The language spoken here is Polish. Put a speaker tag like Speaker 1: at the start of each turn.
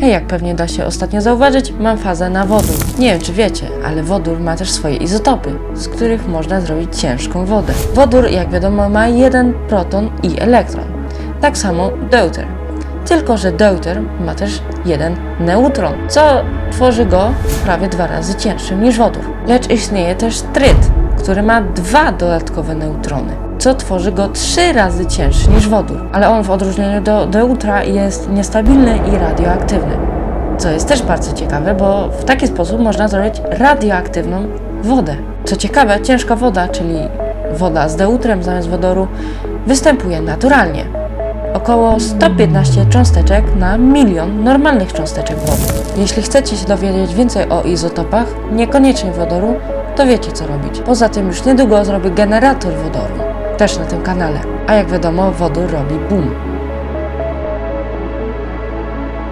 Speaker 1: Hej, jak pewnie da się ostatnio zauważyć, mam fazę na wodór. Nie wiem, czy wiecie, ale wodór ma też swoje izotopy, z których można zrobić ciężką wodę. Wodór, jak wiadomo, ma jeden proton i elektron. Tak samo deuter. Tylko, że deuter ma też jeden neutron, co tworzy go prawie dwa razy cięższym niż wodór. Lecz istnieje też tryt, który ma dwa dodatkowe neutrony, co tworzy go trzy razy cięższy niż wodór. Ale on w odróżnieniu do deutra jest niestabilny i radioaktywny. Co jest też bardzo ciekawe, bo w taki sposób można zrobić radioaktywną wodę. Co ciekawe, ciężka woda, czyli woda z deutrem zamiast wodoru, występuje naturalnie około 115 cząsteczek na milion normalnych cząsteczek wody. Jeśli chcecie się dowiedzieć więcej o izotopach, niekoniecznie wodoru, to wiecie co robić. Poza tym już niedługo zrobię generator wodoru, też na tym kanale. A jak wiadomo, wodór robi boom.